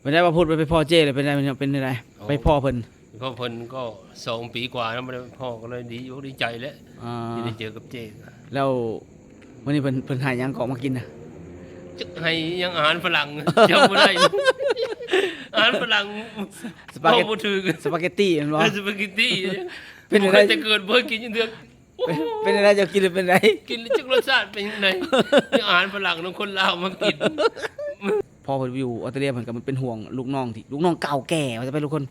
เป็นได้ว่าพูดไปไปพ่อเจ้เลยเป็นได้เป็นอะไรไปพ่อเพิ่นก็เพิ่นก็สองปีกว่าแล้วไม่ได้พ่อก็เลยดีอกดีใจแล้วอ่าที่ได้เจอกับเจ๊แล้ววันนี้เพิ่นเพิ่นหาหยังเกาะมากินนะจะให้ยังอาหารฝรั่งจำไม่ได้อาหารฝรั่งสปาพ่อเกตพูดถึงสปาเกตตี้แมันบ่สปาเกตตี้เป็นผมอะไรเคยแต่เกิดเพิ่งกินอยังเดือนโอ้โหเป็นอะไรจะกินหรือเป็นไรกินแล้วจักรสชาติเป็นยังไงนี่อาหารฝรั่งน้องคนลาวมากิน พอเพิ่นอยู่ออสเตรเลียเพิ่นก็มันเป็นห่วงลูกน้องที่ลูกน้องเก่าแก่ว่าจะไปทุกคน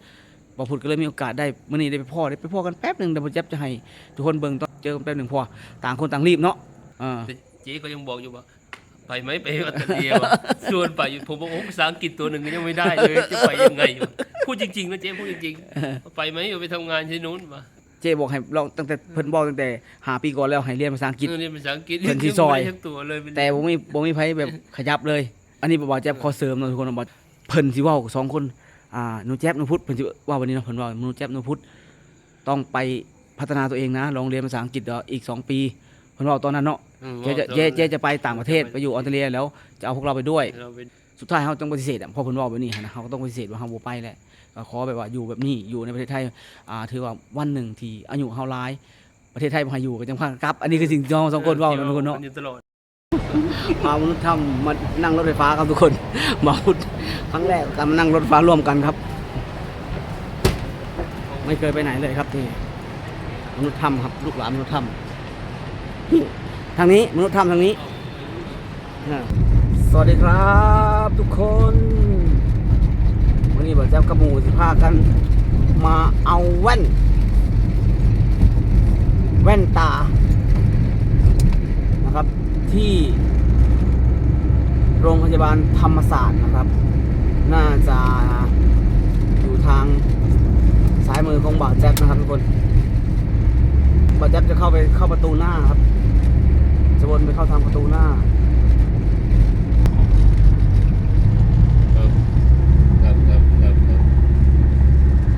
บ่พูดก็เลยมีโอกาสได้มื้อนี้ได้ไปพ่อได้ไปพ่อกันแป๊บหนึงเดี๋ยวบ่จับจะให้ทุกคนเบิ่งตอนเจอกันแป๊บหนึงเพอต่างคนต่างรีบเนาะอ่าแต่เจ๊ก็ยังบอกอยู่ว่าไปไหมไปออสเตรเลียวะชวนไปอยู่ผมบอกโอ้ภาษาอังกฤษตัวหนึ่งก็ยังไม่ได้เลยจะไปยังไงวะพูดจริงๆนะเจ๊พูดจริงๆไปไหมไปทำงานที่นู้นมาเจ๊บอกให้ลองตั้งแต่เพิ่นบอกตั้งแต่หาปีก่อนแล้วให้เรียนภาษาอังกฤษเออเรียนภาษาอังกฤษเพิ่นที่ซอยไม่ได้ทั้งตัวเลยแต่บ่มีบ่มีไผแบบขยับเลย อันนี้บ่าวแจ๊บขอเสริมเนาะทุกคนเนาะบ่เพิ่นสิเว้าสองคนอ่าหนูแจ๊บหนูพุทธเพิ่นสิว่าวันนี้เนาะเพิ่นว่าหนูแจ๊บหนูพุทธต้องไปพัฒนาตัวเองนะลองเรียนภาษาอังกฤษเดี๋ยวอีกสองปีเพิ่นว่าตอนนั้นเนาะอืมเจ๊จะเจ๊เจ๊จะไปต่างประเทศไปอยู่ออสเตรเลียแล้วจะเอาพวกเราไปด้วย เราเป็นสุดท้ายเขาต้องปฏิเสธอะเพราะเพิ่นเว่าแบบนี้หั้นนะเขาก็ต้องปฏิเสธว่าเขาบ่ไปแหละก็ขอแบบว่าอยู่แบบนี้อยู่ในประเทศไทยอ่าถือว่าวันหนึ่งที่อายุเฮาหลาย ประเทศไทยบ่ให้อยู่ก็จังพากลับ อันนี้คือสิ่งที่เราสองคนเว้านะทุกคนเนาะมัอยู่ตลอด พามนุษย์ถ้ำมานั่งรถไฟฟ้าครับทุกคน มาพุดครั้งแรกการมานั่งรถไฟฟ้าร่วมกันครับ ไม่เคยไปไหนเลยครับที่มนุษย์ถ้ำครับ ลูกหลานมนุษย์ถ้ำนี่ทางนี้มนุษย์ถ้ำทางนี้ สวัสดีครับทุกคนวันนี้บอกเจ้ากระหมูสิพากัน มาเอาแว่น แว่นตานะครับ ที่โรงพยาบาลธรรมศาสตร์นะครับ น่าจะอยู่ทางซ้ายมือของบ่าวแจ็คนะครับทุกคนบ่าวแจ็คจะเข้าไปเข้าประตูหน้าครับ จะวนไปเข้าทางประตูหน้า ครับครับครับครับครับ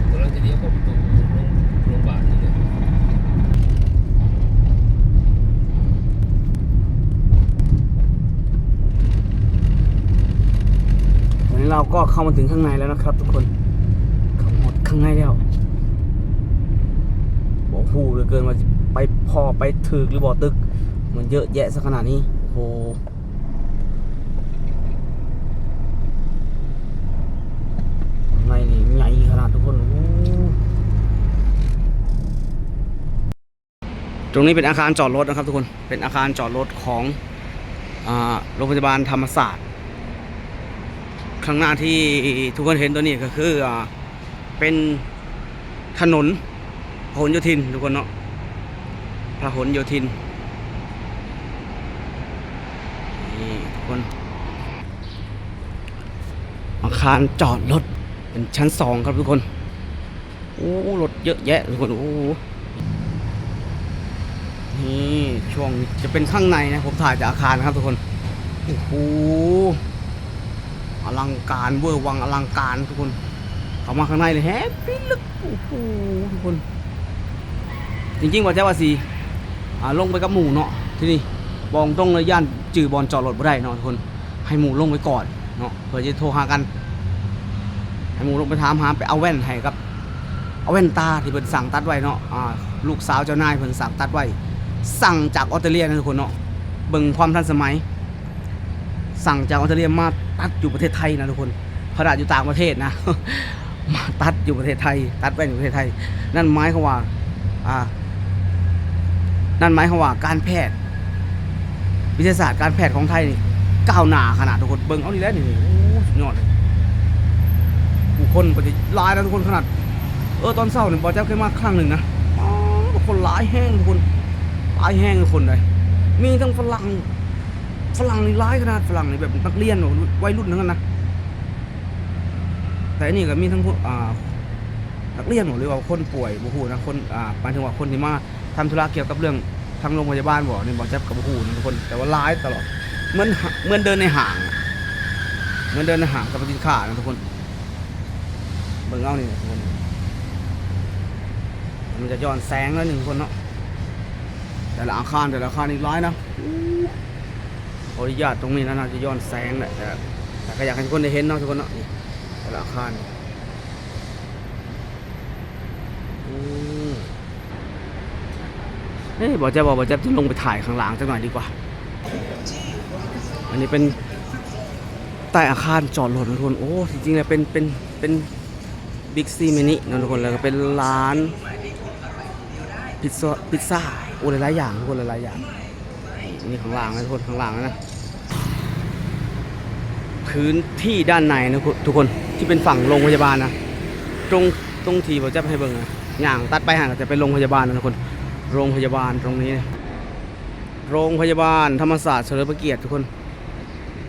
กำลังจะเลี้ยวเข้าประตูโรงโรงพยาบาลนี่เลย ตอนนี้ เราก็เข้ามาถึงข้างในแล้วนะครับ ทุกคนเข้าหมดข้างในแล้วบอกผู้เหลือเกินว่าไปพอไปถึกหรือบ่อตึก มันเยอะแยะสักขนาดนี้โอ้โหข้างในนี่ใหญ่ขนาดทุกคนโอ้ตรงนี้เป็นอาคารจอดรถนะครับทุกคนเป็นอาคารจอดรถของอ่าโรงพยาบาลธรรมศาสตร์ ข้างหน้าที่ทุกคนเห็นตัวนี้ก็คืออเป็นถนนพหลโยธินทุกคนเนาะพหลโยธินนี่ทุกคนอาคารจอดรถเป็นชั้นสองครับทุกคนโอ้รถเยอะแยะทุกคนโอ้นี่ช่วงจะเป็นข้างในนะผมถ่ายจากอาคารนะครับทุกคนโอ้โห อลังการเวอร์วังอลังการทุกคน เข้ามาข้างในเลยแฮปปี้ลึกโอ้โหทุกคน จริงๆว่าเจ้าว่าสีอ่าลงไปกับหมู่เนาะที่นี่บองต้องเลยย่านจื่อบอลจอดรถไม่ได้เนาะทุกคน ให้หมู่ลงไปก่อนเนาะเพื่อจะโทรหากัน ให้หมู่ลงไปถามหาไปเอาแว่นให้ครับ เอาแว่นตาที่เพิ่นสั่งตัดไว้เนาะลูกสาวเจ้านายเพิ่นสั่งตัดไว้ สั่งจากออสเตรเลียนะทุกคนเนาะเบิ่งความทันสมัย สั่งจากออสเตรเลียมา ตัดอยู่ประเทศไทยนะทุกคนขนาดอยู่ต่างประเทศนะ มาตัดอยู่ประเทศไทย ตัดแว่นอยู่ประเทศไทย นั่นหมายความว่าอ่า นั่นหมายความว่าการแพทย์ วิทยาศาสตร์การแพทย์ของไทยนี่ก้าวหน้าขนาดทุกคนเบิ่งเอานี่แล้วนี่โอ้สุดยอดเลยผู้คนปฏิลายนะทุกคนขนาดเออตอนเศร้าเนี่ยบอเจ้าเคยมาครั้งหนึ่งนะอ๋อคนหลายแห้งทุกคนหลายแห้งทุกคนเลยมีทั้งฝรั่ง ฝรั่งนี่ร้ายขนาดฝรั่งนี่แบบนักเรียนหรอวัยรุ่นทั้งนั้นนะแต่อันนี่ก็มีทั้งพวกอ่านักเรียนหรอหรือว่าคนป่วยบ่ฮู้นะคนอ่าหมายถึงว่าคนที่มาทำธุระเกี่ยวกับเรื่องทางโรงพยาบาลบ่นี่บ่จับกับบ่ฮู้นะทุกคนแต่ว่าร้ายตลอดเหมือนเหมือนเดินในห้างเหมือนเดินในห้างกับสินค้านะทุกคนเบิ่งเอานี่นะทุกคนมันจะย้อนแสงแล้วหนึ่งคนเนาะแต่ละอาคารแต่ละอาคารนี่ร้ายนะ ออนุญาตตรงนี้นะน่าจะย้อนแสงแหละแต่แต่ก็อยากให้ทุกคนได้เห็นเนาะทุกคนเนาะนี่แต่ละอาคารเฮ้ยบอกจะบอกบอกจะลงไปถ่ายข้างหลังสักหน่อยดีกว่า อันนี้เป็นใต้อาคารจอดรถทุกคน โอ้ จริงๆแล้วเป็นเป็นเป็นบิ๊กซีมินินะทุกคนแล้วก็เป็นร้านพิซซ่าพิซซ่าโอ้หลายๆอย่างทุกคนหลายๆอย่างนี่ข้างล่างนะทุกคนข้างล่างนะ พื้นที่ด้านในนะทุกคนที่เป็นฝั่งโรงพยาบาลนะตรงตรงทีผมจะให้เบิ่งนะอย่างตัดไปห่างก็จะเป็นโรงพยาบาลนะทุกคน โรงพยาบาลตรงนี้นะโรงพยาบาลธรรมศาสตร์เฉลิมพระเกียรติทุกคน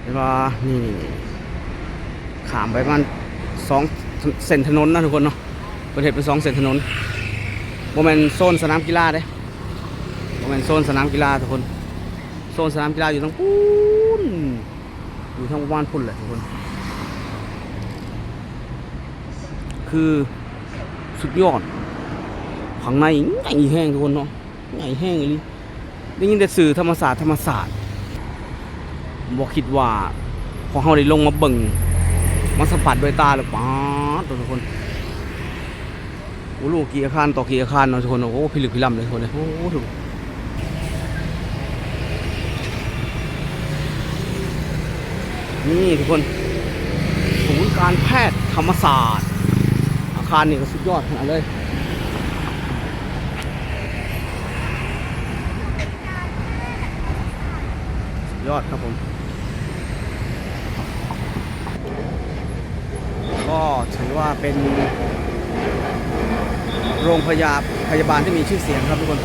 เห็นปะนี่ขามไปประมาณสองเส้นถนนนะทุกคนเนาะเประเทศเป็นสองเส้นถนนโมเมนโซนสนามกีฬาเด้โมเมนโซนสนามกีฬาทุกคน โซนสนามกีฬาอยู่ตรงปู อยู่ทางบ้านพุ่นแหละทุกคน คือสุดยอดข้างในใหญ่แห้งทุกคนเนาะใหญ่แห้งเลยได้ยินแต่สื่อธรรมศาสตร์ธรรมศาสตร์บอกคิดว่าพอเขาได้ลงมาเบิ่งมาสัมผัสด้วยตาแล้วป้าดทุกคนโอ้ลูกกี่อาคารต่อกี่อาคารเนาะทุกคนโอ้พิลึกพิลั่มเลยทุกคนเลยโอ้โหทุก นี่ทุกคนศูนย์การแพทย์ธรรมศาสตร์ อาคารนี่ก็สุดยอดขนาดเลยสุดยอดครับผม ก็ถือว่าเป็นโรงพยาพยาบาลที่มีชื่อเสียงครับทุกคน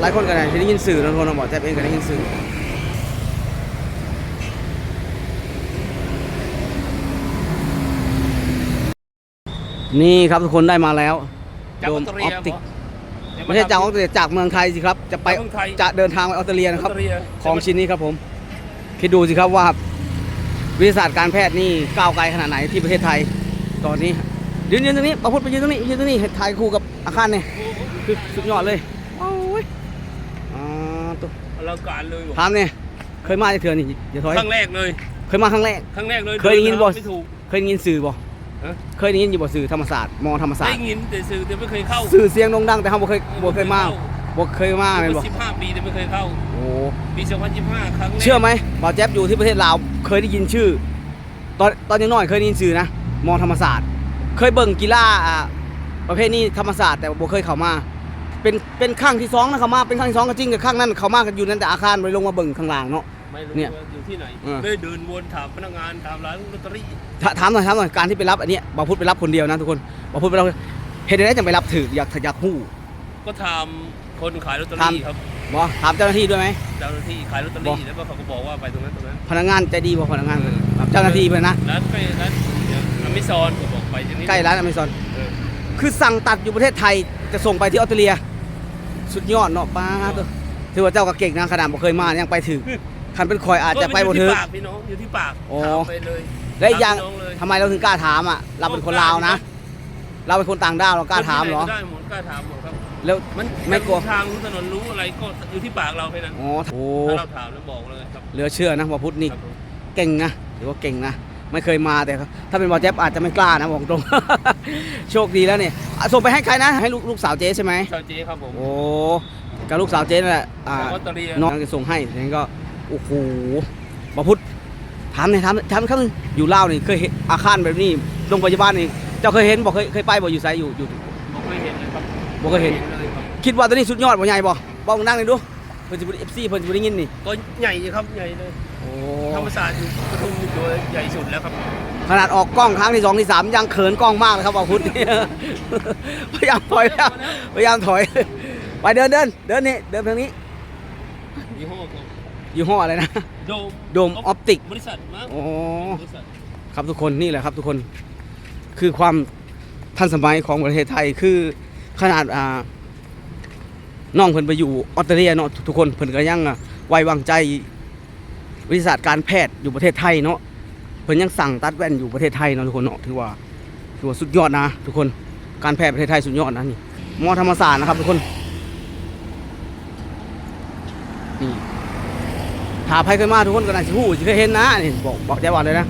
หลายคนก็ได้ยินสื่อนะทุกคนบอกแจ๊บเองก็ได้ยินสื่อ นี่ครับทุกคนได้มาแล้วจากโดออมสเตรอเลีอยปติกเหรอไม่ใช่จากออสเตรเลียจากเมืองไทยสิครับ จะไปจากเมืองไทย จะเดินทางไปออสเตรเลียนะครับ ออสเตรเลียของชิ้นนี้ครับผม คิดดูสิครับว่าวิทยาศาสตร์การแพทย์นี่ก้าวไกลขนาดไหนที่ประเทศไทย ตอนนี้ยืนยืนตรงนี้ประพุทธไปยืนตรงนี้ยืนตรงนี้ถ่ายคู่กับอาคารเนี่ยคือสุดยอดเลยโอ้ยอ่าตัวอลังการเลยบอกถามเนี่ยเคยมาจากเถื่อนนี่อย่าถอยครั้งแรกเลย เคยมาครั้งแรกครั้งแรกเลยเคยได้ยินบ่ ไม่ถูกเคยได้ยินสื่อบ่ ฮะ เคยได้ยินอยู่บ่สื่อธรรมศาสตร์มอธรรมศาสตได้ร์ยินแต่สื่อแต่ไม่เคยเข้าสื่อเสียงโด่งดังแต่เขาบ่เคยบ่เคยมาบ่เคยมาเลยบ่สิบห้าปีแต่ไม่เคยเข้าโอ้ ปี2025ครั้งแรกเชื่อไหมบ่าวแจ๊บอยู่ที่ประเทศลาวเคยได้ยินชื่อ ตอนตอนยังน้อยเคยได้ยินชื่อนะมอธรรมศาสตร์ เคยเบิ่งกีฬาอ่าประเภทนี้ธรรมศาสตร์แต่บ่เคยเข้ามา เป็นเป็นครั้งที่สองนะเข้ามาเป็นครั้งที่สองก็จริงแต่ครั้งนั้นเข้ามากันอยู่นั่นแต่อาคารบ่ไปลงมาเบิ่งข้างล่างเนาะ ไม่รู้เนี่ยว่าอยู่ที่ไหนเออเลยเดินวนถามพนักงานถามร้านลอตเตอรี่ถถามหน่อยถามหน่อยการที่ไปรับอันเนี้ยบ่าวพุทธไปรับคนเดียวนะทุกคนบ่าวพุทธไปรับเฮ็ดได้จังไปรับถืออยากอยากฮู้ ก็ถามคนขายลอตเตอรี่ถาม ครับบ่ถามเจ้าหน้าที่ด้วยไหม เจ้าหน้าที่ขายลอตเตอบอก รี่แล้วก็เขาก็บอกว่าไปตรงนั้นตรงนั้นพนักงานใจดีบ่พนักงานครับเจ้าหน้าที่เพิ่นนะ ร้านไปร้านอเมซอนก็บอกไปที่นี่ใกล้ร้านอเมซอน เออคือสั่งตัดอยู่ประเทศไทยจะส่งไปที่ออสเตรเลีย สุดยอดเนาะป้าตัวถือว่าเจ้าก็เก่งนะขนาดบ่เคยมายังไปถึง คันเป็นคอยอาจจะไปบ่ถึงอยู่ที่ปากพี่น้องอยู่ที่ปากโอ้ ถามไปเลยและอีกอย่างถมพี่น้องเลยทำไมเราถึงกล้าถามอะเราเป็นคนลาวนะ เราเป็นคนต่างด้าวเรากล้าถามเหรอคนที่ไนก็ได้หมดกล้าถามหมดครับแล้วมันไม่กลัวทางรู้ถนนรู้อะไรก็อยู่ที่ปากเราแค่นั้นอ๋อโอ้ถ้าเราถามแล้วบอกเลยครับเหลือเชื่อนะว่าพุทธนี่ครับผมเก่งนะถือว่าเก่งนะไม่เคยมาแต่ถ้าเป็นบอลแจ๊บอาจจะไม่กล้านะบอกตรง โชคดีแล้วเนี่ยอะส่งไปให้ใครนะ ให้ลูกลูกสาวเจ๊ใช่ไหมชาวเจ๊ครับผมโอ้กับลูกสาวเจ๊นั่นแหละอ่าจากออสเตรเลียน้องจะส่งให้ทีนี้ก็ โอ้โหบาพุทธถามหน่อยถามถามคำนึงอยู่ลาวนี่เคยเห็นอาคารแบบนี้โรงพยาบาลนี่เจ้าเคยเห็นบอกเคยเคยไปบอกอยู่ไสอยู่อยู่ผมเคยเห็นเลยครับบ่เคยเห็น เลยครับคิดว่าตัวนี้สุดยอดบ่ใหญ่บ่บอกนั่งเลยดูเพิ่นสิบ่เอฟซีเพิ่นสิบ่ได้ยินนี่ก็ใหญ่ครับใหญ่เลยโอ้ธรรมศาสตร์อยู่ปทุมอยู่ตัวใหญ่สุดแล้วครับขนาดออกกล้องครั้งที่สองที่สามยังเขินกล้องมากเลยครับบาพุทธนี่พยายามถอยพยายามพยายามถอย ไปเดินเดินเดินนี่เดินทางนี้ ยี่ห้อของ ยี่ห้ออะไรนะ โดมโดมออปติก บริษัทมั้งโอ้ บริษัทครับทุกคนนี่แหละครับทุกคนคือความทันสมัยของประเทศไทยคือขนาดอ่าน้องเพิ่นไปอยู่ออสเตรเลียเนาะทุกคนเพิ่นก็ยังอะไว้วางใจวิทยาศาสตร์การแพทย์อยู่ประเทศไทยเนาะเพิ่นยังสั่งตัดแว่นอยู่ประเทศไทยเนาะทุกคนเนาะถือว่าถือว่าสุดยอดนะ ทุกคนการแพทย์ประเทศไทยสุดยอดนะนี่มอธรรมศาสตร์นะครับทุกคนนี่ ถาไพ่เคยมาทุกคนก็น่าจะหู้จะเคยเห็นนะนี่บอกบอกใจหวานเลยนะ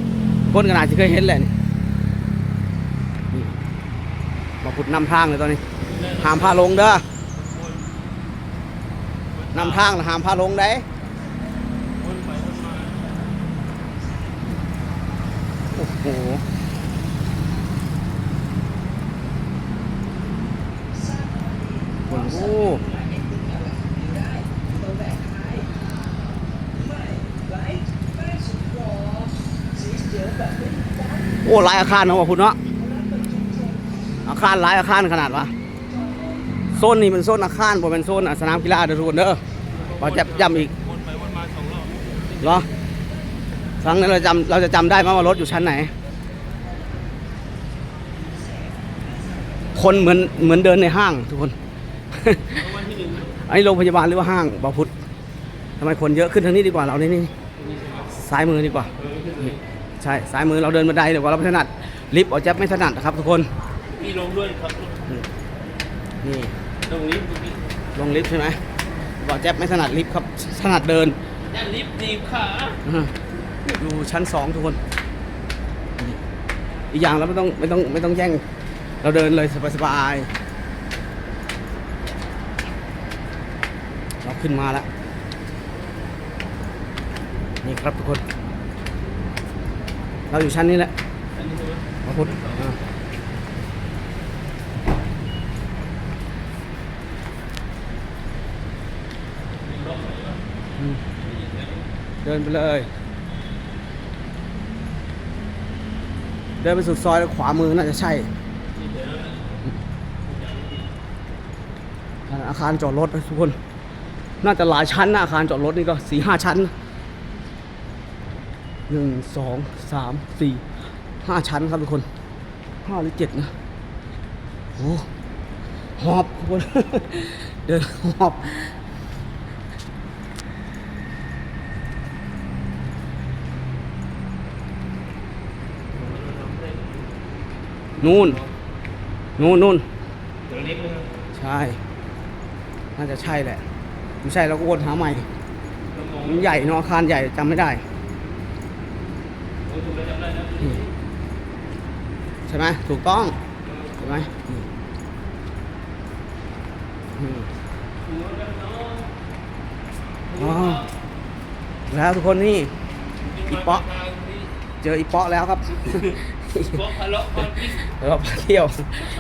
คนก็น่าจะเคยเห็นแหละนี่มาพุดนำทางเลยตอนนี้หามพาลงเด้อนำทางหามพาลงได้โอ้โหโอ้ อ้หลายอาคารเนาะว่าคุณเนาะอาคารหลายอาคารขนาดวะโซนนี้เป็นโซนอาคารบ่เป็นโซนสนามกีฬาเด้อทุกคนเด้อขอจับย้ำอีกวนาสองรอบเหรอครั้งนั้นเราจำเราจะจำได้ไหมว่ารถอยู่ชั้นไหน คนเหมือนเหมือนเดินในห้างทุกคนรางวัลที่หนึ่งนะอันนี้โรงพยาบาลหรือว่าห้างบาพุทธทำไมคนเยอะขึ้นทางนี้ดีกว่าเรานี่นี่นี่ซ้ายมือดีกว่า ใช่ซ้ายมือเราเดินบันไดเดี๋ยวว่าเราไม่ถนัดลิฟต์เอาแจ๊บไม่ถนัดนะครับทุกคนมีลงด้วยครับนี่ตรงนี้ตรงนี้ลงลิฟต์ใช่ไหมบอกแจ๊บไม่ถนัดลิฟต์ครับถนัดเดินนั่นลิฟต์ดีบขาอืมอยู่ชั้นสองทุกคน อีกอย่างเราไม่ต้องไม่ต้องไม่ต้องแย่ง เราเดินเลยสบายๆเราขึ้นมาแล้วนี่ครับทุกคน เราอยู่ชั้นนี้แหละมพระพุทธเดินไปเลย เดินไปสุดซอยแล้วขวามือน่าจะใช่ อาคารจอดรถทุกคน น่าจะหลายชั้นนะอาคารจอดรถนี่ก็สี่ห้าชั้น หนึ่งสองสามสี่ห้าชั้นครับทุกคนห้าหรือเจ็ดนะโอ้หอบทุกคนเดินหอบนู่น นู่นนู่นเจอลิฟต์ใช่ น่าจะใช่แหละ ไม่ใช่เราก็วนหาใหม่ มันใหญ่เนาะอาคารใหญ่จำไม่ได้ โอ้ถูกแล้วจำได้แล้ว อืมใช่ไหมถูกต้องใช่ไหมอืมอืมอ๋อแล้วทุกคนนี่อีเปาะเจออีเปาะแล้วครับเปาะพะเลาะความคิดเราพาเที่ยว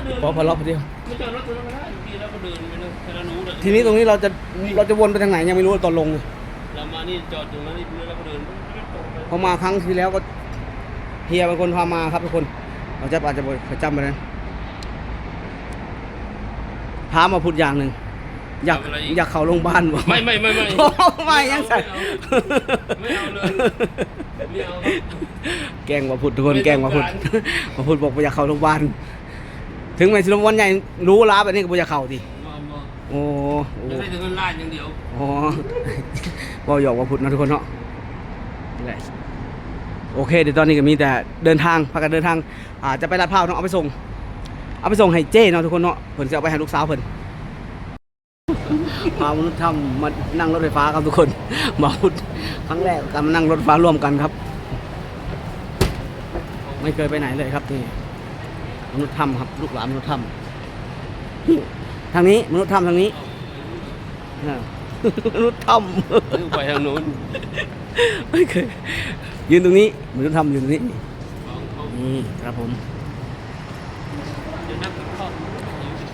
อีเปาะพาเลาะพาเที่ยวไม่จอดรถตรงนั้นไม่ได้พี่แล้วก็เดินไปเลยแค่เรารู้นะทีนี้ตรงนี้เราจะเราจะวนไปทางไหนยังไม่รู้ตอนลงเรามานี่จอดตรงนั้นนี่แล้วก็เดินตรงไปพอมาครั้งที่แล้วก็เฮียเป็นคนพามาครับทุกคน เราจะอาจจะประจำไปนะพามาพูดอย่างหนึ่งอยากอยากเข้าโรงพยาบาลบ่ไม่ไม่ไม่ไม่ โอ้ไม่ยังใส่ไม่เอาเลยไม่เอาครับแกล้งมาพูดทุกคนไม่แกล้งมาพูดต้องการ มาพูดบอกว่าอยากเข้าโรงพยาบาลถึงแม้สิโรงพยาบาลใหญ่รู้ลาแบบนี้ก็บ่อยากเข้าดิมามาโอ้โหจะได้ถึงเงินล้านอย่างเดียว อ๋อบอกหยอกว่าพูดนะทุกคนเนาะนี่แหละ โอเคเดี๋ยวตอนนี้ก็มีแต่เดินทางพากันเดินทางอ่าจะไปลาดพร้าวเนาะเอาไปส่ง เอาไปส่งให้เจ้เนาะทุกคนเนาะเพิ่นจะเอาไปให้ลูกสาวเพิ่นพามนุษย์ทำมานั่งรถไฟฟ้าครับทุกคนมาพูดครั้งแรกการมานั่งรถไฟฟ้าร่วมกันครับ ไม่เคยไปไหนเลยครับนี่มนุษย์ถ้ำครับ ลูกหลานมนุษย์ถ้ำทางนี้มนุษย์ถ้ำทางนี้น่ะมนุษย์ถ้ำไปทางนู้น ไม่เคยยืนตรงนี้มนุษย์ถ้ำยืนตรงนี้นี่ครับผมจะนั่งกับข้าว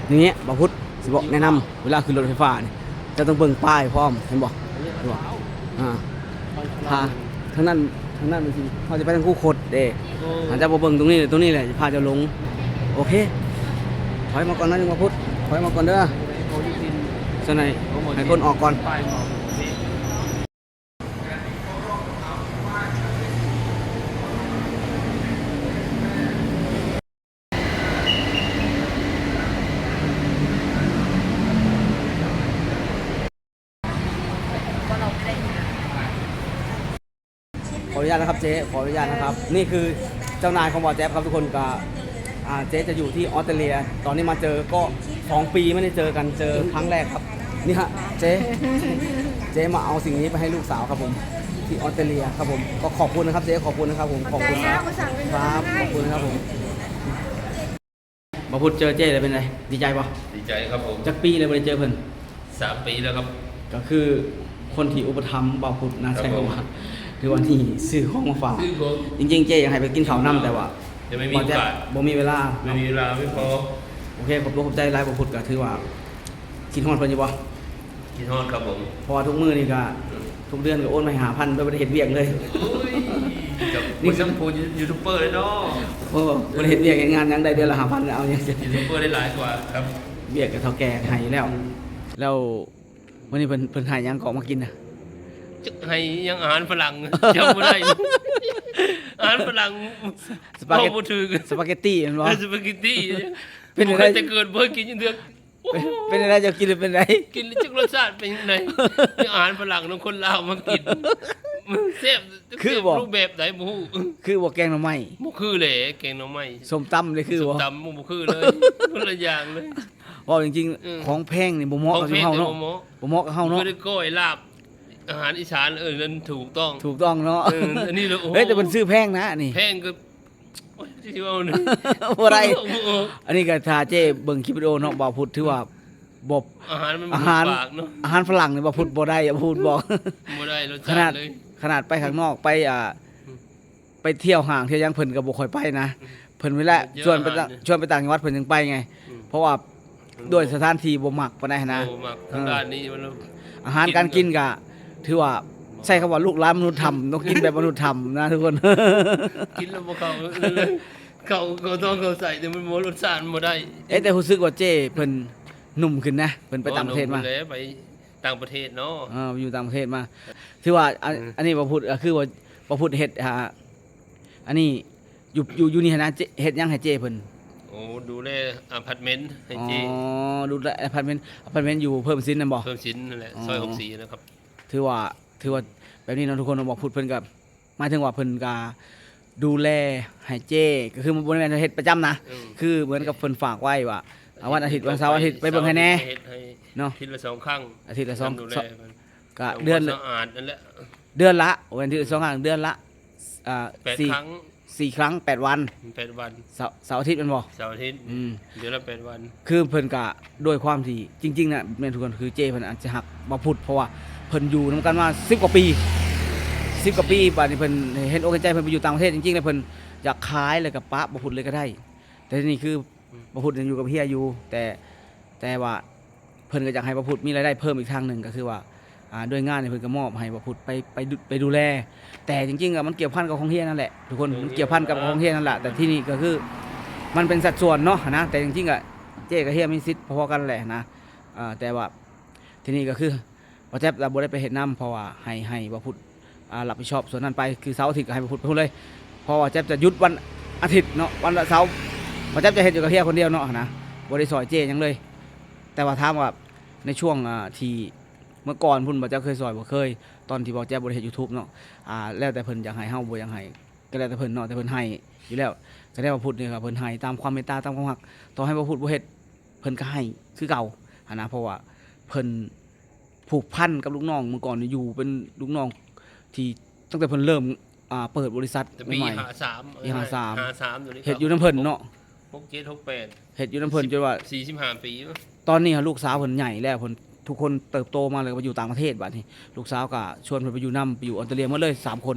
อย่างเงี้ยบอกพุทธสิบอกแนะนำเวลาขึ้นรถไฟฟ้าเนี่ยจะต้องเบิ่งป้ายพร้อมเห็นบอกเห็นบอกอ่าพาทางนั้นทางนั้นบางทีเขาจะไปทางคู่ขดเด้อาจจะบ่เบิ่งตรงนี้ตรงนี้แหละจะพาจะลง โอเคถอยมาก่อนนะจังหวะพุทธถอยมาก่อนเด้อสนายให้คนออกก่อน ป้ายบอกนี่ ขออนุ ญาตนะครับเจ๊ขออนุญาตนะครับ นี่คือเจ้านายของบอแจ๊บครับทุกคนกับอ่าเจ๊จะอยู่ที่ออสเตรเลีย ตอนนี้มาเจอก็สองปีไม่ได้เจอกันเจอครั้งแรกครับนี่ฮะเจ๊เจ๊มาเอาสิ่งนี้ไปให้ลูกสาวครับผม ที่ออสเตรเลียครับผมก็ขอบคุณนะครับเจ๊ขอบคุณนะครับผมขอบคุณครับครับขอบคุณครับผมมาพูดเจอเจ้เลยเป็นไงดีใจปะดีใจครับผมจักปีเลยบ่ได้เจอเพิ่นสามปีแล้วครับ ก็คือคนที่อุปถัมภ์บ่าวพุทธนะใช่ครับผมว่า คือวันที่ซื้อของมาฝากซึ่งผมจริงๆ เจ๊อยากให้ไปกินข้าวน้ำแต่ว่ายังไม่มีบ่แจ๊บโอกาสบ่มีเวลาไม่มีเวลาไม่พอโอเคขอบคุณขอบใจหลายบ่าวพุทธก็ถือว่ากินฮอดเพิ่นอยู่บ่กินฮอดครับผมเพราะว่าทุกมื้อนี่ก็ทุกเดือนก็โอนมาให้5,000โดยบ่ได้เฮ็ดเวียกเลยอุ้ยกับนี่คนสัมพูนยูทูบเบอร์เลยเนาะโอ้บ่ได้เฮ็ดเวียกเฮ็ดงานหยังได้เดือนละ5,000เอาอย่างเงี้ยยูทูบเบอร์ได้หลายกว่าครับเวียกกับเฒ่าแก่ให้แล้ว แล้ววันนี้เพิ่นเพิ่นให้หยังก็มากินน่ะ จะให้ยังอาหารฝรั่งจำไม่ได้อาหารฝรั่งสปาเกตบอกบ่ถึงสปาเกตตี้แม่นบ่สปาเกตตี้เป็นบ่อะไรคยจะเกิดเพิ่กินอยังเดือกโอ้โหเป็นเป็นอะไรจะกินหรือเป็นไรกินแล้วจักรสชาติเป็นยังไงอาหารฝรั่งน้องคนลาวมากินมันแซ่บคือบอกรูปแบบไหนบ่ฮู้คือบ่แกงหน่อไม้บ่คือเลยแกงหน่อไม้ส้มตำเลยคือส้บ่มตำบ่คือเลยคนละอย่างเลยว่าจริงอืมๆของแพงนี่บ่เหมาะของกับเพศเฮาเนี่ยเนาะบ่เหมาะบ่เหมาะกับเฮาเนาะคือได้ก้อยลาบ อาหารอีสานเออนั่นถูกต้องถูกต้องเนาะเอออันนี้เลยโอ้โหเฮ้ยแต่มันซื้อแพงนะอันนี่ แพงก็โอ้ยที่ว่าเนี่ยบ่ได้โอ้โหอันนี้ก็ถ้าเจ้เบิ่งคลิปวิดีโอเนาะบ่าวพูดถือว่าบ่ อาหารมันอาหาร ปากเนาะอาหารฝรั่งนี่บ่พูดบ่ได้อย่าพูดบอกบ่ได้รสขชานาดติเลย ขนาดไปข้างนอกไปอ่าไปเที่ยวห้างเที่ยวหยังเพิ่นก็บ่ค่อยไปนะเพิ่นเวลาชวนไปต่างชวนไปต่างจังหวัดเพิ่นยังไปไง อืม เพราะว่าด้วยสถานที่บ่มักปานใดนะโอ้มักทางด้านนี้มัน อาหารการกินก็ ถือว่าใช่คำว่าลูกหลานมนุษย์ธรรมต้องกินแบบมนุษย์ธรรมนะทุกคน กินแล้วบ่เขาเลยเขาเขาต้องเขาใส่แต่มันบ่รสชาติมันบ่ได้เอ๊ะแต่รู้สึกว่าเจ้เพิ่นหนุ่มขึ้นนะเพิ่นไปต่างประเทศมาโอ้หนุ่ไปต่างประเทศเนาะเอออยู่ต่างประเทศมา ถือว่าอันอันนี้บ่พูดก็คือว่าบ่พูดเฮ็ดหาอันนี้อยู่อยู่อยู่นี่นะเจ้เฮ็ดหยังให้เจ้เพิ่น โอ้ดูแลอพาร์ตเมนต์ให้อ๋อเจดูแลอพาร์ตเมนต์อพาร์ตเมนต์อยู่เพิ่มสินนั่นบ่ เพิ่มชิ้นนั่นแหละอ๋อซอย64นะครับ ถือว่าถือว่าแบบนี้เนาะทุกคนบอกพูดเพิ่นก็หมายถึงว่าเพิ่นก็ดูแลให้เจ้ก็คือมันบ่ได้แม่นเฮ็ดประจำนะ อืม คือเหมือนกับเพิ่นฝากไว้ว่าเอาวันอาทิตย์วันเสาร์อาทิตย์ไปเบิ่งให้แน่เฮ็ดให้เนาะ อาทิตย์ละสองครั้งอาทิตย์ละสองดูแลสองมันก็เดือนทำความสะอาดนั่นแหละเดือนละวันที่สองครั้งเดือนละอ่าแปดสี่ครั้งสี่ครั้งแปดวันแปดวันเสาร์เสาร์อาทิตย์แมันบ่ เสาร์อาทิตย์อืม เดือนละแปดวัน คือเพิ่นก็โดวยความที่จริงๆน่ะแม่นทุกคนคือเจเพิ่นอาจจะหักมาพูดเพราะว่า เพิ่นอยู่นํกันมา10กว่าปี10กว่าปีบัดนี้เพิ่นเห็นอกเห็นใจเพิ่นไปอยู่ต่างประเทศจริงๆแล้วเพิ่นอยากขายเลยกับปะบ่พูดเลยก็ได้ แต่นี้คือบ่พูดยังอยู่กับเฮียอยู่ แต่แต่ว่าเพิ่นก็อยากให้บ่พูดมีรายได้เพิ่มอีกทางหนึ่งก็คือว่าอ่าด้วยงานเนี่เพิ่นก็มอบให้บ่พูดไปไปดูไปดูแล แต่จริงๆอะมันเกี่ยวพันกับของเฮียนั่นแหละทุกคนมันเกี่ยวพันกับของเฮียนั่นแหละแต่ที่นี่ก็คือมันเป็นสัดส่วนเนาะนะแต่จริงๆอะเจ๊กับเฮียมีสิทธิ์พอๆกันแหละนะอ่าแต่ว่าที่นี่ก็คือ ว่าแจ๊บเราบ่ได้ไปเห็นน้ำเพราะว่าให้ให้ว่าพุทธรับผิดชอบส่วนนั้นไปคือเสาร์อาทิตย์ก็ให้ว่พุทธไปพูดเลยเพราะว่าแจ๊บจะหยุดวันอาทิตย์เนาะวันเสาร์ว่าแจ๊บจะเห็นอยู่กับเฮียคนเดียวเนาะนะบ่ได้ซอยเจยังเลย แต่ว่าถามว่าในช่วงที่เมื่อก่อนพุ่นบ่แจ๊บเคยซอยบ่เคย ตอนที่บอกแจ๊บบ่ได้เฮ็ด YouTube เนาะอ่าแล้วแต่เพิ่นอยากให้เฮาบ่อยากให้ก็แล้วแต่เพิ่นเนาะแต่เพิ่นให้อยู่แล้วก็ได้ว่าพูดนี่ครับเพิ่นให้ตามความเมตตาตามความรักต่อให้บ่พูดบ่เฮ็ดเพิ่นก็ให้คือเก่าหันนะเพราะว่าเพิ่น ผูกพันกับลูกน้องเมื่อก่อนนี่อยู่เป็นลูกน้องที่ตั้งแต่เพิ่นเริ่มอ่าเปิดบริษัทแต่ปีใหม่ หาสามปีห้าสาม หาสามตัวนี้ๆเฮ็ดอยู่น้ำเพิ่นเนาะหกเจ็ดหกแปดเฮ็ดอยู่น้ำเพิ่นจนว่า สี่สิบห้าปีมั้งตอนนี้ลูกสาวเพิ่นใหญ่แล้วเพิ่นทุกคนเติบโตมาเลยไปอยู่ต่างประเทศบัดนี้ ลูกสาวก็ชวนเพิ่นไปอยู่นํไปอยู่ออสเตรเลียหมดเลยสามคน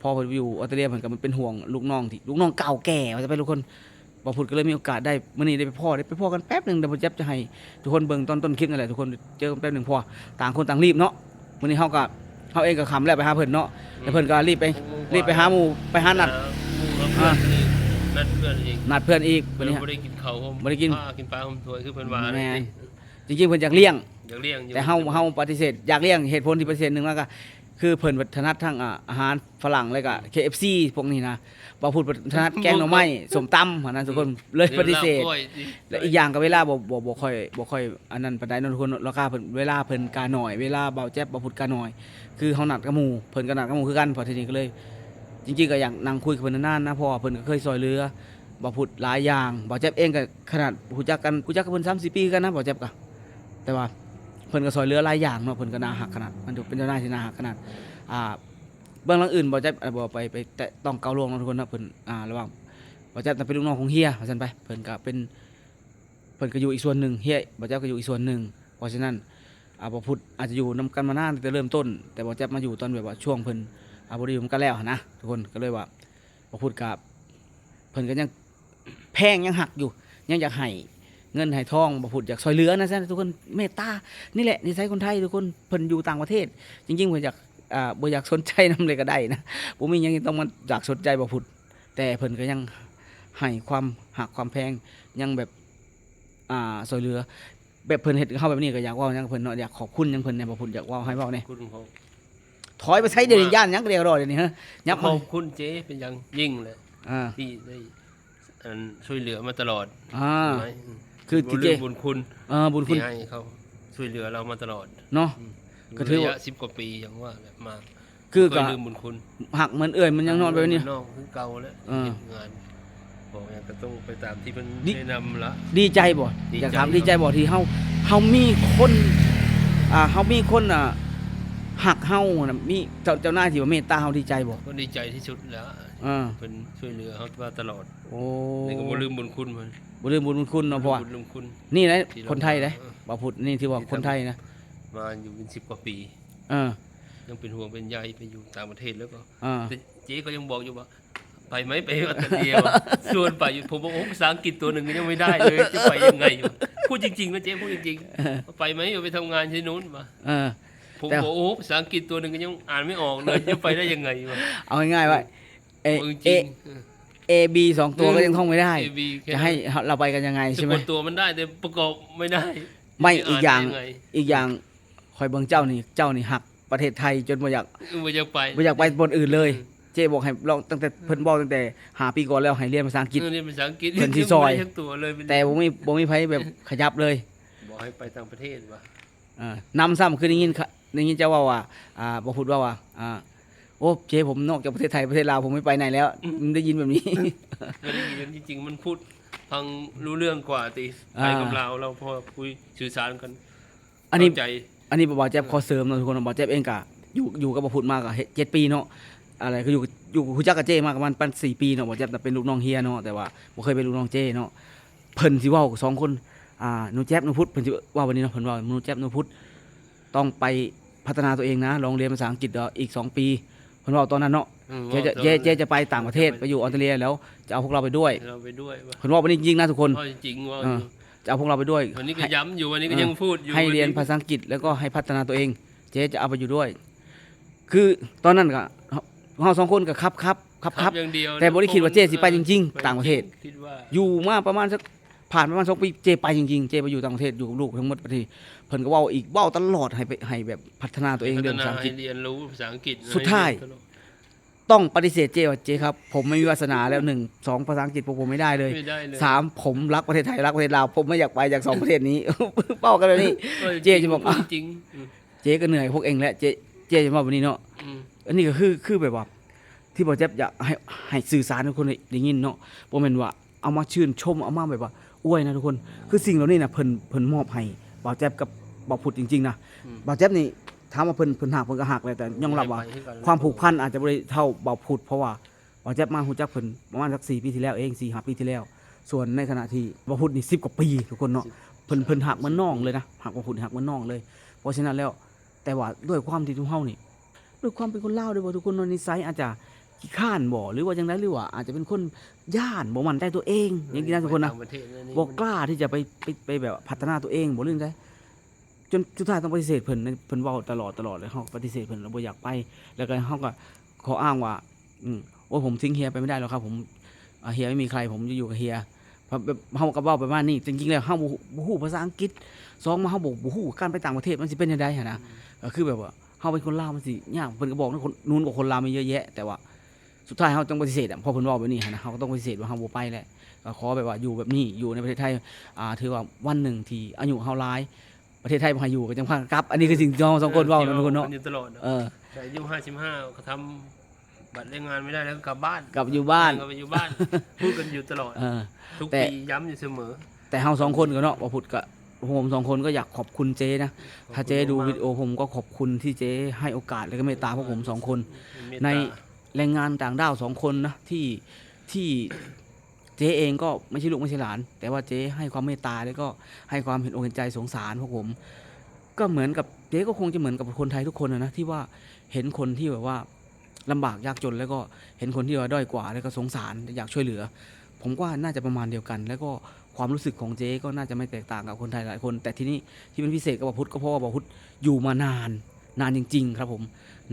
พอเพิ่นไปอยู่ออสเตรเลียเพิ่นก็มันเป็นห่วงลูกน้องที่ลูกน้องเก่าแก่ว่าจะเป็นลูกคน บ่พูดก็เลยมีโอกาสได้มื้อนี้ได้ไปพ่อได้ไปพ่อกันแป๊บหนึงเดี๋ยวผมจะจะให้ทุกคนเบิ่งตอนต้นคลิปนั่นแหละทุกคนเจอกันแป๊บหนึงเพอต่างคนต่างรีบเนาะมื้อนี้เฮาก็เฮาเองก็ขำแล้วไปหาเพิ่นเนาะแล้วเพิ่นก็รีบไปรีบไปหาหมู่ไปหานัดหมู่กับเพื่อนนี่นัดเพื่อนอีกนัดเพื่อนอีกเพื่มื้ออนนี้บ่ได้กินข้าวผมบ่ได้กินผ้ากินปลาผมถวยคือเพิ่นว่าแม่เลยจริงๆเพิ่นอยากเลี้ยงอยากเลี้ยงอยู่แต่เฮาเฮาปฏิเสธอยากเลี้ยงเหตุผลที่ปฏิเสธหนึ่งแล้วก็คือเพิ่นถนัดทั้งอ่าอาหารฝรั่งแล้วก็ KFC พวกนี้นะ บ่พูดถนัดแกงหน่อไม้สมตำหันนั้นทุกคนเลยปฏิเสธดี๋ยวลาบก้อยสิและอีกอย่างก็เวลาบ่บ่บ่ค่อยบ่ค่อยอันนั้นปานใดเนาะทุกคนราคาเพิ่นเวลาเพิ่นกาหน่อยเวลาเบาแจ๊บบ่พูดกาหน่อย คือเฮานัดกับหมู่เพิ่นก็นัดกับหมู่คือกันเพอทีนี้ก็เลย จริงๆก็อยากนั่งคุยกับเพิ่นนานๆนะเพราะว่าเพิ่นก็เคยซอยเรือบ่พูดหลายอย่างบ่แจ๊บเองก็ขนาดรู้จักกันรู้จักกับเพิ่น3-4ปีกันนะบ่แจ๊บก็แต่ว่าเพิ่นก็ซอยเรือหลายอย่างเนาะเพิ่นก็น่าหักขนาดมันถือเป็นเจ้านายที่น่าหักขนาดอ่า เบื้องหลังอื่นบ่จะบ่ไปไปแตะต้องเกาลวงเนาะทุกคนเนาะเพิ่นอ่าระหว่างบ่จ๊บน่ะเป็นลูกน้องของเฮียว่าซั่นไปเพิ่นก็เป็นเพิ่นก็อยู่อีกส่วนหนึ่งเฮียบ่จ๊บก็อยู่อีกส่วนหนึ่งเพราะฉะนั้นอ่าบ่พุทธอาจจะอยู่นํกันมานานตั้งแต่เริ่มต้น แต่บ่จ๊บมาอยู่ตอนแบบว่าช่วงเพิ่นอ่าบ่ได้อยู่นกันแล้วนะทุกคนก็เลยว่าบ่พุทธกับเพิ่นก็ยังแพงยังหักอยู่ ยังอยากให้เงินให้ทองบ่พุทธอยากซอยเหลือนะซะทุกคนเมตตานี่แหละนิสัยคนไทยทุกคนเพิ่นอยู่ต่างประเทศ จริงๆเพิ่นอยาก อ่าบ่อยากสนใจนำเลยก็ได้นะบ่มีหยังที่ต้องมาอยากสนใจบ่พุทธแต่เพิ่นก็ยังให้ความหักความแพงยังแบบอ่าซอยเหลือ แบบเพิ่นเฮ็ดกับเฮาแบบนี้ก็อยากเว้าหยังเพิ่นเนาะอยากขอบคุณหยังเพิ่นเนี่ยบ่พุทธอยากเว้าให้เว้าแน่คุณเขาถอยไปใช้เดี๋ยวนี้ย่านหยังก็เรียกรอเดี๋ยวนี้ฮะยับขมาอบคุณเจ๊เป็นอย่างยิ่งเลยอ่าที่ได้อันช่วยเหลือมาตลอดอ่า ไหมคือบ่ที่ลืเจมบุญคุณเออบุญคุณที่ให้เขาช่วยเหลือเรามาตลอด เนาะ ก็ถือว่าระยะสิบกว่าปีอย่างว่าแบบมาคือเคก็ยลืมบุญคุณหักเหมือนเอ่ยมันยังนอนไปนี่นอกคือเก่าแล้วเออเฮ็ดงานบอกอย่างก็ต้องไปตามที่มันดิแนะนำละดีใจบ่ดีใจอยากถามครับดีใจบ่ที่เฮาเฮามีคนอ่าเฮามีคนอะหักเฮาน่ะมีเจ้าเจ้าหน้าที่ว่าเมตตาเฮาดีใจบ่ก็ดีใจที่สุดแล้วอ่าเป็นช่วยเหลือเขามาตลอดโอ้นี่ก็บ่ลืมบุญคุณมันบ่ลืมบุญคุณเนาะเพราะว่าบุญลืมคุณนี่นะที่เราคนไทยเด้เออบ่พูดนี่ที่ว่าคนไทยนะ มาอยู่เป็นสิบกว่าปีเออ ยังเป็นห่วงเป็นใยไปอยู่ต่างประเทศแล้วก็อ่า แต่เจ๊ก็ยังบอกอยู่ว่า ไปไหมไปออสเตรเลียวะชวนไปอยู่ผมบอกโอ้ภาษาอังกฤษตัวหนึ่งก็ยังไม่ได้เลยจะไปยังไงวะพูดจริงๆนะเจ๊พูดจริงๆไปไหมไปทำงานที่นู้นมาเออ ผมแต่ บอกโอ้ภาษาอังกฤษตัวหนึ่งก็ยังอ่านไม่ออกเลยจะไปได้ยังไงวะเอาง่ายๆว่าเอบอกจเอริงเอบีสองตัวก็ยังท่องไม่ได้เอบีจะให้เราไปกันยังไงสะใช่ไหม กดตัวมันได้แต่ประกอบไม่ได้ไม่อีกอย่าง นได้ไอีกอย่าง คอยเบิ่งเจ้านี่เจ้านี่หักประเทศไทยจนบ่อยากไม่อยากไปบ่อยากไปบนอื่นเลย เจ๊บอกให้ลองตั้งแต่เพิ่นบอกตั้งแต่หาปีก่อนแล้วให้เรียนภาษาอังกฤษเออเรียนภาษาอังกฤษเพิ่นที่ซอยไม่ได้ทั้งตัวเลยเป็นแต่บ่มีบ่มีไผแบบขยับเลยบอกให้ไปต่างประเทศวะเออนำซ้ำคือได้ยินค่ะได้ยินเจ้าว่าว่าอ่าบ่พูดว่าว่าอ่าโอ้เจ๊ผมนอกจากประเทศไทยประเทศลาวผมไม่ไปไหนแล้วได้ยินแบบนี้ไม่ได้ยินจริงๆมันพูดฟังรู้เรื่องกว่าตีอ่าไทยกับเราเราพอคุยสื่อสารกันอันนี้เข้าใจ อันนี้บ่าวแจ๊บขอเสริมเนาะทุกคนบ่าวแจ๊บเองก็อยู่อยู่กับบ่พูดมาก็เฮ็ดเจ็ดปีเนาะอะไรก็อยู่อยู่กับคุณจักกับเจ้มาประมาณปัน4ปีเนาะบ่าวแจ๊บน่ะเป็นลูกน้องเฮียเนาะแต่ว่าบ่เคยเป็นลูกน้องเจ้เนาะเพิ่นสิเว้าสองคนอ่าหนูแจ๊บหนูพุทธเพิ่นสิเว่าวันนี้เนาะเพิ่นว่าหนูแจ๊บหนูพุทธต้องไปพัฒนาตัวเองนะลองเรียนภาษาอังกฤษเด้ออีกสองปีเพิ่นเว่าตอนนั้นเนาะอืมเจ๊จะเจ๊เจ๊จะไปต่างประเทศไปอยู่ออสเตรเลียแล้วจะเอาพวกเราไปด้วยเราไปด้วยว่าเพิ่นเว่าวันนี้จริงๆนะทุกคน เพราะจริงๆว่าอ่าจะ เอาพวกเราไปด้วย วันนี้ก็ให้ย้ำอยู่วันนี้ก็เออยังพูดอยู่ให้เรียนภาษาอังกฤษแล้วก็ให้พัฒนาตัวเอง เจ๊จะเอาไปอยู่ด้วย คือตอนนั้นก็เราสองคนก็ครับครับครับคครัรับบอย่างเดียวแต่บ่ได้คิดว่าเจ๊สิไปจริงๆไปต่างประเทศคิดว่าอยู่มาประมาณสักผ่านประมาณสองปีเจไปจริงๆ เจไปอยู่ต่างประเทศอยู่กับลูกทั้งหมดประเทศเพิ่นก็เว้าอีกเว้าตลอดให้ไปให้แบบพัฒนาตัวเองพัเรื่ฒองภานาษาอังกฤให้ษเรียนรู้ภาษาอังกฤษสุดท้ายให้เรีน ตลอดต้องปฏิเสธเจว่าเจครับ ผมไม่มีวาสนาแล้วหนึ่งสองภาษาอังกฤษผมผมไม่ได้เลยไม่ได้เลยสามผมรักประเทศไทยรักประเทศลาวผมไม่อยากไปจากสองประเทศนี้ เป้ากันเลยนี่เจ๊จะบอกพูดจริงๆอืมเจก็เหนื่อยพวกเองแหละเจเจจะมาวันนี้เนาะอืมอันนี้ก็คือคือแบบว่าที่บอเจ็บอยากให้ให้สื่อสารให้ทุกคนได้ยินเนาะบ่แม่นว่าเอามาชื่นชมเอามาแบบว่าอวยนะทุกคน คือสิ่งเหล่านี้น่ะเพิ่นเพิ่นมอบให้บ่าวแจ๊บกับบ่าวพุดจริงๆนะอืมบ่าวแจ๊บนี่ ถามว่าเพิ่นเพิ่นหักเพิ่นก็หักแหละแต่ยอมรับว่าไปให้กันความผูกพันอาจจะบ่ได้เท่าบ่าวพุดเพราะว่าบ่าวแจ๊บมาฮู้จักเพิ่นประมาณสัก4ปีที่แล้วเอง4 5ปีที่แล้ว ส่วนในขณะที่บ่าวพุดนี่10กว่าปีทุกคนเนาะเพิ่นเพิ่นหักเหมือนน้องเลยนะหักบ่าวพุดหักเหมือนน้องเลย เพราะฉะนั้นแล้วแต่ว่าด้วยความที่ทุกเฮานี่ด้วยความเป็นคนลาวด้วยบ่ทุกคนเนาะนิสัยอาจจะขี้ข้านบ่หรือว่าจังไดหรือว่า อาจจะเป็นคนย่านบ่มั่นใจตัวเองอย่างนี้นะทุกคนนะไปต่างประเทศนะนี่บ่กล้าที่จะไปไปไปแบบว่าพัฒนาตัวเองบ่เรื่องใด จนสุดท้ายต้องปฏิเสธเพิ่นเพิ่นเว้าตลอดตลอดเลยเฮาปฏิเสธเพิ่นเราบ่อยากไป แล้วก็เฮาก็ขออ้างว่าอืมโอ้ผมทิ้งเฮียไปไม่ได้หรอกครับ ผมเฮียไม่มีใครผมจะอยู่กับเฮียเพราะแบเฮาก็เว้าประมาณนี้จริงๆแล้วเฮาบ่ฮู้บ่ฮู้ภาษาอังกฤษสองมาเฮาบ่บ่ฮู้การไปต่างประเทศมันสิเป็นจังไดหั่นนะก็คือแบบว่าเฮาเป็นคนลาวมันสิยากเพิ่นก็บอกนะคนนู้นกับคนลาวมีเยอะแยะ แต่ว่าสุดท้ายเฮาต้องปฏิเสธอะพอเพิ่นเว้าแบบนี้หั่นนะเฮาก็ต้องปฏิเสธว่าเฮาบ่ไปแหละก็ขอแบบว่าอยู่แบบนี้อยู่ในประเทศไทยอ่าถือว่าวันหนึ่งที่อายุเฮาหลาย ประเทศไทยบ่ให้อยู่ก็จังพากลับ อันนี้คือสิ่งที่เราสองคนเว้านะทุกคนเนาะอยู่ตลอดเนอะเออ แต่อายุห้าสิบห้าเขาทำบัตรแรงงานไม่ได้แล้วก็กลับบ้านกลับอยู่บ้านก็ไปอยู่บ้าน พูดกันอยู่ตลอด เออ ทุกแต่ ปีย้ำอยู่เสมอ แต่เฮาสองคนก็เนาะบ่พูดก็ผมสองคนก็อยากขอบคุณเจนะ ถ้าเจดูวิดีโอผมก็ขอบคุณที่เจให้โอกาสและก็เมตตาพวกผมสองคนเมตในตา แรงงานต่างด้าวสองคนนะที่ที่ เจ๊เองก็ไม่ใช่ลูกไม่ใช่หลาน แต่ว่าเจ๊ให้ความเมตตาแล้วก็ให้ความเห็นอกเห็นใจสงสารพวกผม ก็เหมือนกับเจ๊ก็คงจะเหมือนกับคนไทยทุกคนนะที่ว่าเห็นคนที่แบบว่าลำบากยากจนแล้วก็เห็นคนที่ว่าด้อยกว่าแล้วก็สงสารอยากช่วยเหลือ ผมว่าน่าจะประมาณเดียวกัน แล้วก็ความรู้สึกของเจ๊ก็น่าจะไม่แตกต่างกับคนไทยหลายคน แต่ที่นี่ที่เป็นพิเศษกับบพุทธก็เพราะว่าบพุทธอยู่มานานนานจริง ๆ ครับผม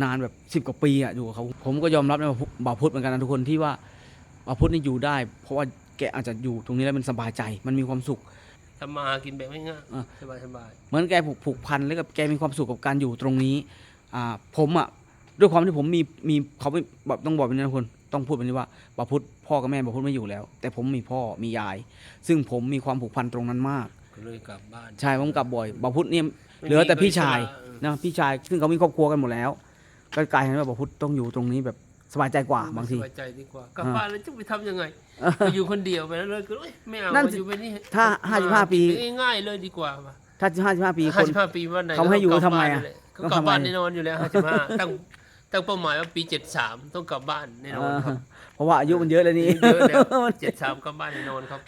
นานแบบสิบกว่าปีอะอยู่กับเขาผมก็ยอมรับในบ่าวพุทธเหมือนกันนะทุกคนที่ว่า บ่าวพุทธนี่อยู่ได้ เพราะว่าแกอาจจะอยู่ตรงนี้แล้วมันสบายใจ มันมีความสุขทำมาหากินแบบไม่ง่ายอะสบายสบายเหมือนแกผูกผูกพันแล้วกับแกมีความสุขกับการอยู่ตรงนี้อ่าผมอะด้วยความที่ผมมีมีเขาไม่แบบต้องบอกแบบนี้นะคนต้องพูดแบบนี้ว่าบาพุทธพ่อกับแม่บาพุทธไม่อยู่แล้ว แต่ผมมีพ่อมียาย ซึ่งผมมีความผูกพันตรงนั้นมากก็เลยกลับบ้านใช่ผมกลับบ่อยบาพุทธเนี่ยเหลือแต่พี่ชายเออนะพี่ชายซึ่งเขามีครอบครัวกันหมดแล้วก็กลายเป็นว่าบาพุทธต้องอยู่ตรงนี้แบบ สบายใจกว่าบางที สบายใจดีกว่ากลับอ่าบ้านแล้วจะไปทำยังไงไปอยู่คนเดียวไปแล้วเลยก็เอ้ยไม่เอานั่นอยู่ไปนี่ถ้า55ปี ง่ายๆเลยดีกว่าว่ะถ้าห้าสิบห้าปีคห้าน สิบห้าปีวันไหนเขาให้อยู่ก็กลับทำไมอะบ้านเลยก็ต้องกลับทำไมบ้านแน่นอนอยู่แล้วห้าสิบห้าตั้งตั้งเป้าหมายว่าปีเจ็ดสามต้องกลับบ้านแน่นอนครับเพราะว่าอายุมันเยอะแล้วนี่ เยอะแล้วเจ็ดสามกลับบ้านแน่นอนครับ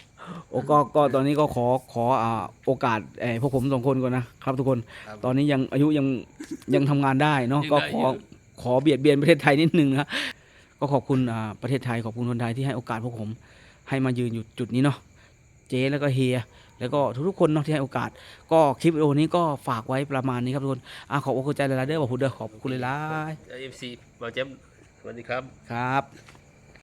โอ้ก็ก็ตอนนี้ก็ขอขออ่าโอกาสเอ่อพวกผมสองคนก่อนนะครับ ทุกคน ครับตอนนี้ยังอายุยังยังทำงานได้เนาะยังก็ได้ขอยู่อ ขอเบียดเบียนประเทศไทยนิดนึงนะก็ขอบคุณอ่าประเทศไทยขอบคุณคนไทยที่ให้โอกาสพวกผม ให้มายืนอยู่จุดนี้เนาะเจ๊แล้วก็เฮียแล้วก็ทุกๆคนเนาะที่ให้โอกาส ก็คลิปวิดีโอนี้ก็ฝากไว้ประมาณนี้ครับทุกคนอ่าขอบคุณใจหลายๆเด้อบอกพูดเด้อขอบคุณหลายเอฟซีบอลเจมสวัสดีครับๆครับ